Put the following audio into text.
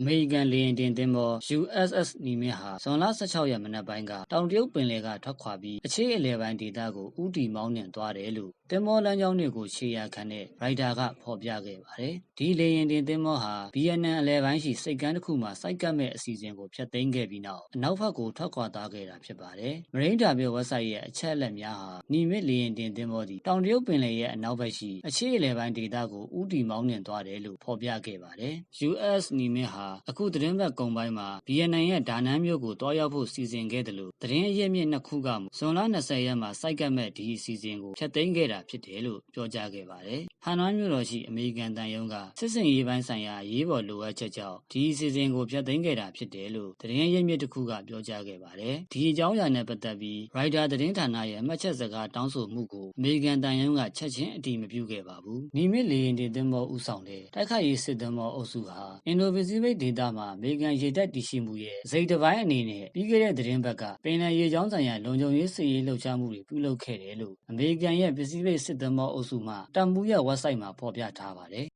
အမေရိကန်လေယာဉ်တင်သင်္ဘော USS နီမင်းဟာဇွန်လ16ရက်မနက်ပိုင်းက တောင်တရုတ်ပင်လယ်က ထွက်ခွာပြီးအချေးအလယ်ပိုင်းဒေသကိုဥတီမောင်းနှင်သွားတယ်လို့သင်္ဘောလမ်းကြောင်းတွေကိုခြေရာခံတဲ့ရိုက်တာကဖော်ပြခဲ့ပါတယ်။ဒီလေယာဉ်တင်သင်္ဘောဟာဗီယက်နမ်အလယ်ပိုင်းရှိစိတ်ကမ်းတစ်ခုမှာစိုက်ကပ်မဲ့အစီအစဉ်ကိုဖျက်သိမ်းခဲ့ပြီးနောက်အနောက်ဘက်ကိုထွက်ခွာသွားခဲ့တာဖြစ်ပါတယ်။မရင်းတာပြဝက်ဆိုက်ရဲ့အချက်အလက်များဟာနီမစ်လေယာဉ်တင်သင်္ဘောဒီတောင်တရုတ်ပင်လယ်ရဲ့အနောက်ဘက်ရှိအချေးအလယ်ပိုင်းဒေသကိုဥတီမောင်းနှင်သွားတယ်လို့ဖော်ပြခဲ့ပါတယ်။ US နီမစ်ဟာအခုသတင်းပတ်ကုံပိုင်းမှာဗီယက်နမ်ရဲ့ဒါနန်းမြို့ကိုတွားရောက်ဖို့စီစဉ်ခဲ့တယ်လို့သတင်းအရင်းမြစ်နှစ်ခုကဇွန်လ20ရက်မှာစိုက်ကပ်မဲ့ဒီအစီအစဉ်ကိုဖျက်သိမ်းခဲ့တာဖြစ်တယ်လို့ပြောကြားခဲ့ပါတယ်။ဟန်နွိုင်းမြို့တော်ရှိအမေရိကန်တန်ယုံကစစ်စင်ရေးပိုင်းဆိုင်ရာရေးပေါ်လိုအပ်ချက်ကြောင့်ဒီအစီအစဉ်ကိုဖျက်သိမ်းခဲ့တာဖြစ်တယ်လို့သတင်းရင်းမြစ်တစ်ခုကပြောကြားခဲ့ပါတယ်။ဒီအကြောင်းအရာနဲ့ပတ်သက်ပြီးရိုက်တာသတင်းဌာနရဲ့အမှတ်ချက်စကားတောင်းဆိုမှုကိုအမေရိကန်တန်ယုံကချက်ချင်းအတည်မပြုခဲ့ပါဘူး။နီမစ်လေရင်တင်သင်္ဘောဥဆောင်တဲ့တိုက်ခိုက်ရေးစစ်သင်္ဘောအုပ်စုဟာအင်ဒိုပစိဖိတ်ဒေသမှာအမေရိကန်ရေတပ်တည်ရှိမှုရဲ့အစိတ်တစ်ပိုင်းအနေနဲ့ပြီးခဲ့တဲ့သတင်းပတ်ကပင်လယ်ရေကြောင်းဆိုင်ရာလုံခြုံရေးစစ်ရေးလှုပ်ရှားမှုတွေပြုလုပ်ခဲ့တယ်လို့အမေရိကန်ရဲ့ပစိဖိတ်စစ်သင်္ဘောအုပ်စုမှတပ်မှုရဲ့ website မှာ ဖော်ပြထားပါတယ်